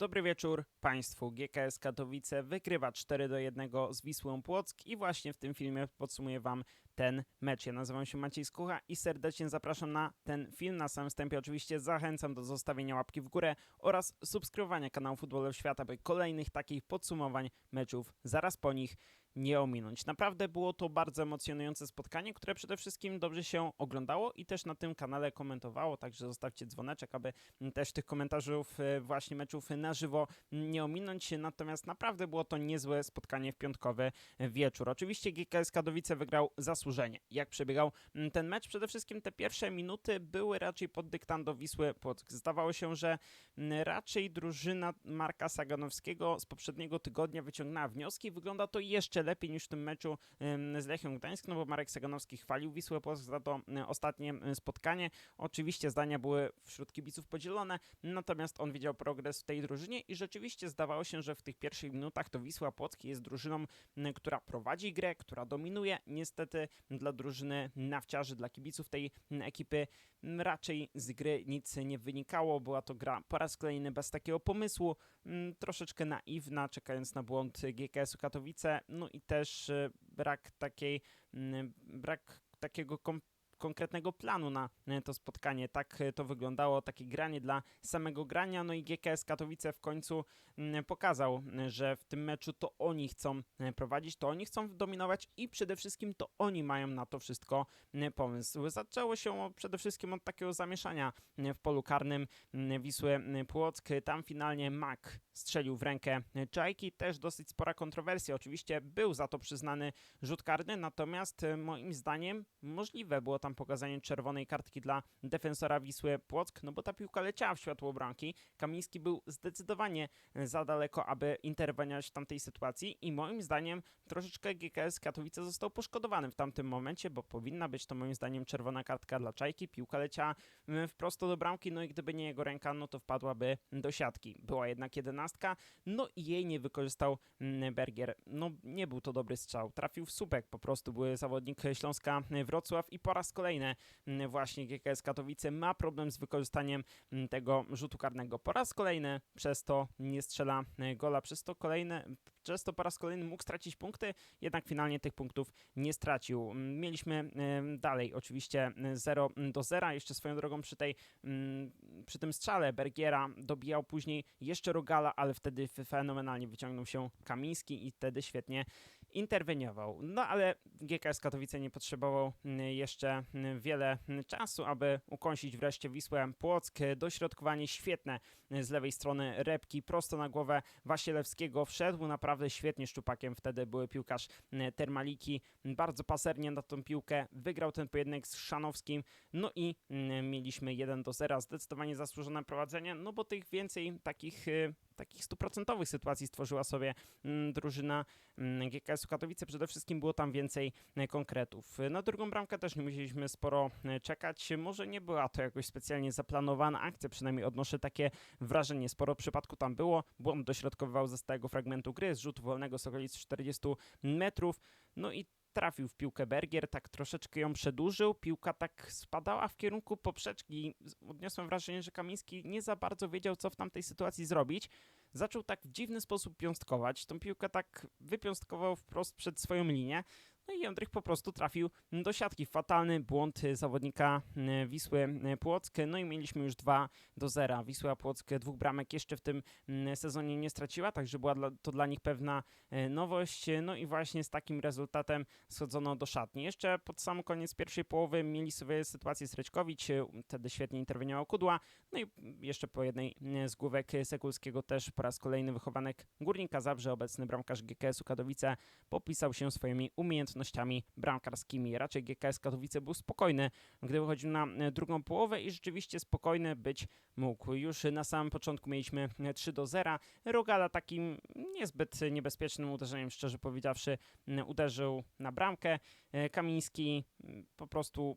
Dobry wieczór Państwu. GKS Katowice wygrywa 4 do 1 z Wisłą Płock i właśnie w tym filmie podsumuję Wam ten mecz. Ja nazywam się Maciej Skucha i serdecznie zapraszam na ten film. Na samym wstępie oczywiście zachęcam do zostawienia łapki w górę oraz subskrybowania kanału Futbolu Świata, by kolejnych takich podsumowań meczów zaraz po nich nie ominąć. Naprawdę było to bardzo emocjonujące spotkanie, które przede wszystkim dobrze się oglądało i też na tym kanale komentowało, także zostawcie dzwoneczek, aby też tych komentarzów e, właśnie meczów na żywo nie ominąć. Natomiast naprawdę było to niezłe spotkanie w piątkowy wieczór. Oczywiście GKS Kadowice wygrał zasłużenie. Jak przebiegał ten mecz? Przede wszystkim te pierwsze minuty były raczej pod dyktando Wisły Płock. Zdawało się, że raczej drużyna Marka Saganowskiego z poprzedniego tygodnia wyciągnęła wnioski. Wygląda to jeszcze lepiej niż w tym meczu z Lechią Gdańsk, no bo Marek Saganowski chwalił Wisłę Płock za to ostatnie spotkanie. Oczywiście zdania były wśród kibiców podzielone, natomiast on widział progres w tej drużynie i rzeczywiście zdawało się, że w tych pierwszych minutach to Wisła Płock jest drużyną, która prowadzi grę, która dominuje. Niestety dla drużyny nawciarzy, dla kibiców tej ekipy raczej z gry nic nie wynikało. Była to gra po raz kolejny bez takiego pomysłu, troszeczkę naiwna, czekając na błąd GKS-u Katowice, no i też y, brak takiej, m, brak takiego kom konkretnego planu na e, to spotkanie. Tak e, to wyglądało, takie granie dla samego grania. No i GKS Katowice w końcu mm, pokazał, e, że w tym meczu to oni chcą prowadzić, to oni chcą dominować i przede wszystkim to oni mają na to wszystko pomysł. Zaczęło się przede wszystkim od takiego zamieszania w polu karnym Wisły Płock. Tam finalnie Mak strzelił w rękę Czajki. Też dosyć spora kontrowersja. Oczywiście był za to przyznany rzut karny, natomiast moim zdaniem możliwe było tam pokazanie czerwonej kartki dla defensora Wisły Płock, no bo ta piłka leciała w światło bramki. Kamiński był zdecydowanie za daleko, aby interweniować w tamtej sytuacji i moim zdaniem troszeczkę GKS Katowice został poszkodowany w tamtym momencie, bo powinna być to moim zdaniem czerwona kartka dla Czajki. Piłka leciała mm, wprost do bramki, no i gdyby nie jego ręka, no to wpadłaby do siatki. Była jednak jedenastka, no i jej nie wykorzystał mm, Bergier. No nie był to dobry strzał. Trafił w słupek, po prostu były zawodnik Śląska Wrocław i po raz kolejny mm, właśnie GKS Katowice ma problem z wykorzystaniem mm, tego rzutu karnego. Po raz kolejny przez to nie strzela e, gola, przez to kolejne, przez to po raz kolejny mógł stracić punkty, jednak finalnie tych punktów nie stracił. Mm, Mieliśmy dalej oczywiście 0 do 0, jeszcze swoją drogą przy tej przy tym strzale Bergiera dobijał później jeszcze Rogala, ale wtedy fenomenalnie wyciągnął się Kamiński i wtedy świetnie interweniował. No ale GKS Katowice nie potrzebował mm, jeszcze mm, wiele mm, czasu, aby ukąsić wreszcie Wisłę Płock. Dośrodkowanie świetne z lewej strony Repki prosto na głowę Wasielewskiego. Wszedł naprawdę świetnie szczupakiem. Wtedy były piłkarz Termaliki. Bardzo pasernie na tą piłkę. Wygrał ten pojedynek z Szanowskim. No i mieliśmy 1 do 0. Zdecydowanie zasłużone prowadzenie, no bo tych więcej takich... Takich stuprocentowych sytuacji stworzyła sobie mm, drużyna mm, GKS-u Katowice. Przede wszystkim było tam więcej e, konkretów. Na drugą bramkę też nie musieliśmy sporo e, czekać. Może nie była to jakoś specjalnie zaplanowana akcja, przynajmniej odnoszę takie wrażenie. Sporo przypadku tam było. Błąd dośrodkowywał ze stałego fragmentu gry, z wolnego z okolic 40 metrów. No i trafił w piłkę Bergier, tak troszeczkę ją przedłużył, piłka tak spadała w kierunku poprzeczki. Odniosłem wrażenie, że Kamiński nie za bardzo wiedział, co w tamtej sytuacji zrobić. Zaczął tak w dziwny sposób piąstkować, tą piłkę tak wypiąstkował wprost przed swoją linię, no i Jędrych po prostu trafił do siatki. Fatalny błąd zawodnika e, Wisły e, Płock, no i mieliśmy już 2 do 0. Wisła Płock dwóch bramek jeszcze w tym mm, sezonie nie straciła, także była to dla nich pewna e, nowość, no i właśnie z takim rezultatem schodzono do szatni. Jeszcze pod sam koniec pierwszej połowy mieli sobie sytuację Sreczkowicz, wtedy świetnie interweniował Kudła, no i jeszcze po jednej z główek Sekulskiego też po raz kolejny wychowanek Górnika Zabrze, obecny bramkarz GKS-u Katowice, popisał się swoimi umiejętnościami bramkarskimi. Raczej GKS Katowice był spokojny, gdy wychodził na e, drugą połowę i rzeczywiście spokojny być mógł. Już na samym początku mieliśmy e, 3 do 0. Rogala takim niezbyt niebezpiecznym uderzeniem, szczerze powiedziawszy, m, uderzył na bramkę. E, Kamiński m, po prostu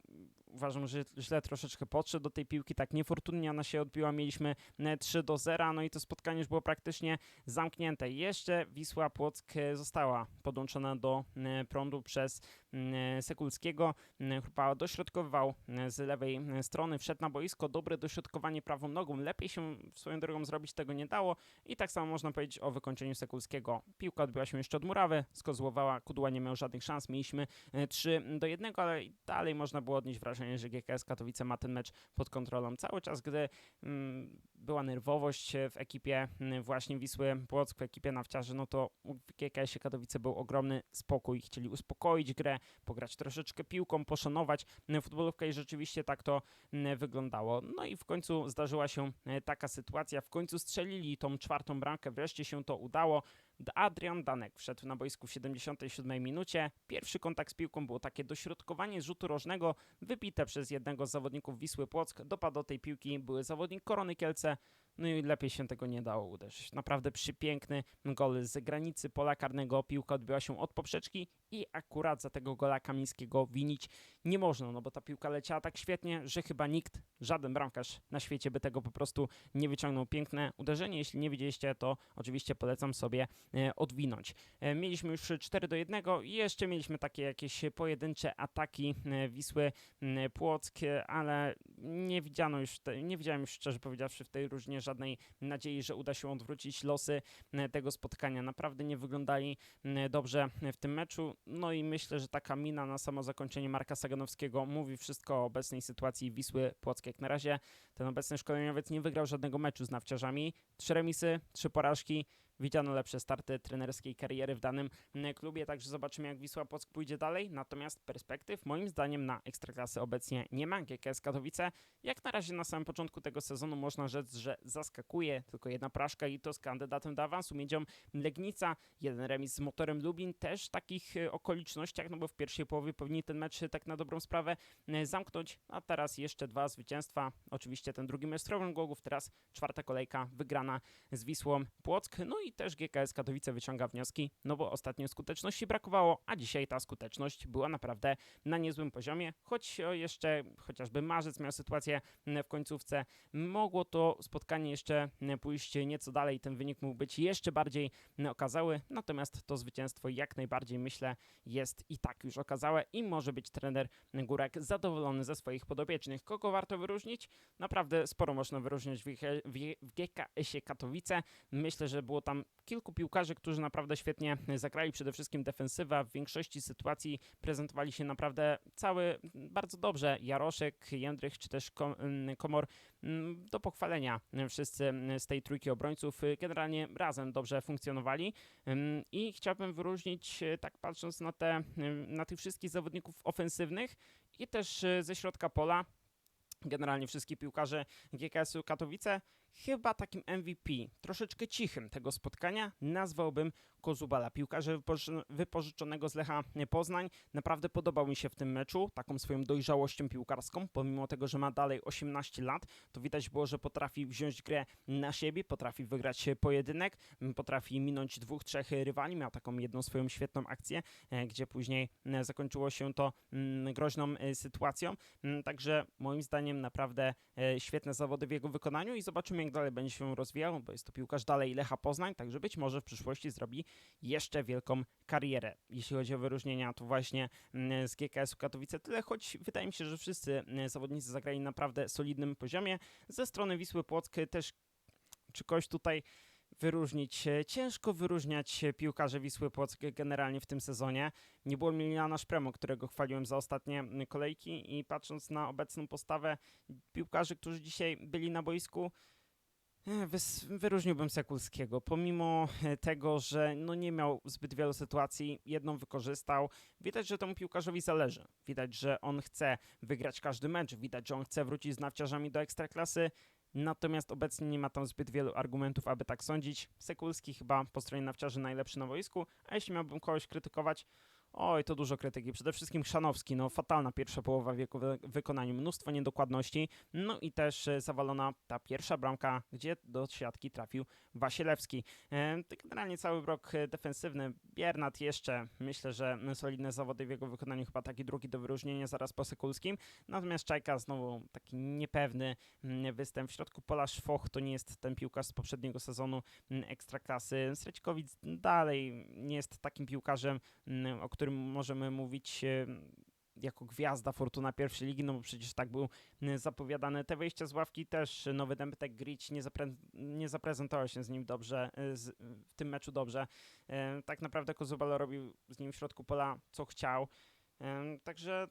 uważam, że źle troszeczkę podszedł do tej piłki, tak niefortunnie ona się odbiła, mieliśmy e, 3 do 0, no i to spotkanie już było praktycznie zamknięte. Jeszcze Wisła Płock e, została podłączona do e, prądu przez e, Sekulskiego. E, Chrupa dośrodkowywał e, z lewej e, strony, wszedł na boisko, dobre dośrodkowanie prawą nogą, lepiej się swoją drogą zrobić tego nie dało i tak samo można powiedzieć o wykończeniu Sekulskiego. Piłka odbyła się jeszcze od murawy, skozłowała, Kudła nie miał żadnych szans, mieliśmy e, 3 do 1, ale dalej można było odnieść wrażenie, że GKS Katowice ma ten mecz pod kontrolą. Cały czas, gdy mm, była nerwowość e, w ekipie mm, właśnie Wisły Płock, w ekipie nawciarzy, no to w GKS-ie Katowice był ogromny spokój. Chcieli uspokoić grę, pograć troszeczkę piłką, poszanować mm, futbolówkę i rzeczywiście tak to mm, wyglądało. No i w końcu zdarzyła się e, taka sytuacja, w końcu strzelili tą czwartą bramkę, wreszcie się to udało. Adrian Danek wszedł na boisku w 77 minucie. Pierwszy kontakt z piłką było takie dośrodkowanie rzutu rożnego wybite przez jednego z zawodników Wisły Płock. Dopadł do tej piłki były zawodnik Korony Kielce. No i lepiej się tego nie dało uderzyć. Naprawdę przepiękny gol z granicy pola karnego. Piłka odbyła się od poprzeczki i akurat za tego gola Kamińskiego winić nie można, no bo ta piłka leciała tak świetnie, że chyba nikt, żaden bramkarz na świecie by tego po prostu nie wyciągnął. Piękne uderzenie. Jeśli nie widzieliście, to oczywiście polecam sobie e, odwinąć. E, Mieliśmy już 4 do 1 i jeszcze mieliśmy takie jakieś pojedyncze ataki e, Wisły Płock, ale nie widziano już, te, nie widziałem już szczerze powiedziawszy w tej różnie żadnej nadziei, że uda się odwrócić losy e, tego spotkania. Naprawdę nie wyglądali m, dobrze w tym meczu. No i myślę, że taka mina na samo zakończenie Marka Saganowskiego mówi wszystko o obecnej sytuacji Wisły Płock. Jak na razie ten obecny szkoleniowiec nie wygrał żadnego meczu z nawciarzami. Trzy remisy, trzy porażki. Widziano lepsze starty trenerskiej kariery w danym mm, klubie, także zobaczymy jak Wisła Płock pójdzie dalej. Natomiast perspektyw moim zdaniem na Ekstraklasy obecnie nie ma. GKS Katowice jak na razie na samym początku tego sezonu można rzec, że zaskakuje. Tylko jedna porażka i to z kandydatem do awansu. Miedzią Legnica, jeden remis z Motorem Lubin. Też w takich e, okolicznościach, no bo w pierwszej połowie powinni ten mecz tak na dobrą sprawę e, zamknąć. A teraz jeszcze dwa zwycięstwa. Oczywiście ten drugi mecz Głogów, teraz czwarta kolejka wygrana z Wisłą Płock. No i też GKS Katowice wyciąga wnioski, no bo ostatnio skuteczności brakowało, a dzisiaj ta skuteczność była naprawdę na niezłym poziomie, choć jeszcze chociażby Marzec miał sytuację w końcówce, mogło to spotkanie jeszcze pójść nieco dalej, ten wynik mógł być jeszcze bardziej okazały, natomiast to zwycięstwo jak najbardziej myślę jest i tak już okazałe i może być trener Górek zadowolony ze swoich podopiecznych. Kogo warto wyróżnić? Naprawdę sporo można wyróżnić w, w GKS-ie Katowice. Myślę, że było tam kilku piłkarzy, którzy naprawdę świetnie zagrali, przede wszystkim defensywa. W większości sytuacji prezentowali się naprawdę cały bardzo dobrze. Jaroszek, Jędrych czy też mm, Komor mm, do pochwalenia wszyscy mm, z tej trójki obrońców generalnie razem dobrze funkcjonowali Ym, i chciałbym wyróżnić, y, tak patrząc na, te, na tych wszystkich zawodników ofensywnych i też y, ze środka pola, generalnie wszystkich piłkarzy GKS-u Katowice, chyba takim MVP, troszeczkę cichym tego spotkania nazwałbym Kozubala, piłkarza wypożycz- wypożyczonego z Lecha Poznań. Naprawdę podobał mi się w tym meczu, taką swoją dojrzałością piłkarską, pomimo tego, że ma dalej 18 lat, to widać było, że potrafi wziąć grę na siebie, potrafi wygrać pojedynek, m, potrafi minąć dwóch, trzech rywali, miał taką jedną swoją świetną akcję, e, gdzie później e, zakończyło się to groźną e, sytuacją, także moim zdaniem naprawdę e, świetne zawody w jego wykonaniu i zobaczymy jak dalej będzie się rozwijał, bo jest to piłkarz dalej Lecha Poznań, także być może w przyszłości zrobi jeszcze wielką karierę. Jeśli chodzi o wyróżnienia, to właśnie mm, z GKS-u Katowice tyle, choć wydaje mi się, że wszyscy mm, zawodnicy zagrali na naprawdę solidnym poziomie. Ze strony Wisły Płock też czy kogoś tutaj wyróżnić. E, Ciężko wyróżniać e, piłkarzy Wisły Płock generalnie w tym sezonie. Nie było Miliana Szpremu, którego chwaliłem za ostatnie m, kolejki i patrząc na obecną postawę piłkarzy, którzy dzisiaj byli na boisku, wyróżniłbym Sekulskiego. Pomimo e, tego, że no nie miał zbyt wielu sytuacji, jedną wykorzystał. Widać, że temu piłkarzowi zależy. Widać, że on chce wygrać każdy mecz. Widać, że on chce wrócić z nawciarzami do ekstraklasy. Natomiast obecnie nie ma tam zbyt wielu argumentów, aby tak sądzić. Sekulski chyba po stronie nawciarzy najlepszy na boisku, a jeśli miałbym kogoś krytykować, Oj, to dużo krytyki. Przede wszystkim Chrzanowski, no fatalna pierwsza połowa wieku w wykonaniu, mnóstwo niedokładności, no i też e, zawalona ta pierwsza bramka, gdzie do siatki trafił Wasilewski. E, generalnie cały blok e, defensywny, Biernat jeszcze, myślę, że solidne zawody w jego wykonaniu, chyba taki drugi do wyróżnienia zaraz po Sykulskim, natomiast Czajka znowu taki niepewny mm, występ. W środku pola Szwoch to nie jest ten piłkarz z poprzedniego sezonu mm, Ekstraklasy. Srećkowic dalej nie jest takim piłkarzem, mm, o którym możemy mówić e, jako gwiazda Fortuna pierwszej ligi, no bo przecież tak był mm, zapowiadany. Te wyjścia z ławki też, e, nowy Dębtek Grić nie, zapre nie zaprezentował się z nim dobrze, e, z, w tym meczu dobrze. E, Tak naprawdę Kozubal robił z nim w środku pola co chciał. Także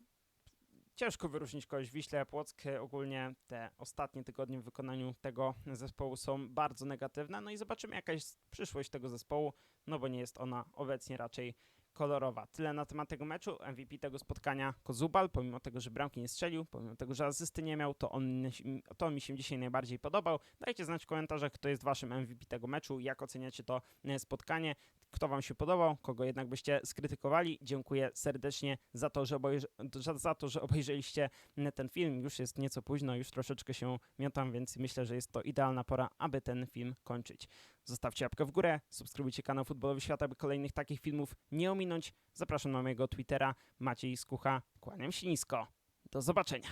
ciężko wyróżnić kogoś Wiśle Płock. Ogólnie te ostatnie tygodnie w wykonaniu tego zespołu są bardzo negatywne. No i zobaczymy jaka jest przyszłość tego zespołu, no bo nie jest ona obecnie raczej kolorowa. Tyle na temat tego meczu. MVP tego spotkania Kozubal, pomimo tego, że bramki nie strzelił, pomimo tego, że asysty nie miał, to on, to mi się dzisiaj najbardziej podobał. Dajcie znać w komentarzach, kto jest waszym MVP tego meczu, jak oceniacie to e, spotkanie, kto wam się podobał, kogo jednak byście skrytykowali. Dziękuję serdecznie za to, że, obejrzy- za- to, że obejrzeliście ten film. Już jest nieco późno, już troszeczkę się miątam, więc myślę, że jest to idealna pora, aby ten film kończyć. Zostawcie łapkę w górę, subskrybujcie kanał Futbolowy Świat, aby kolejnych takich filmów nie ominąć. Zapraszam na mojego Twittera, Maciej Skucha. Kłaniam się nisko. Do zobaczenia.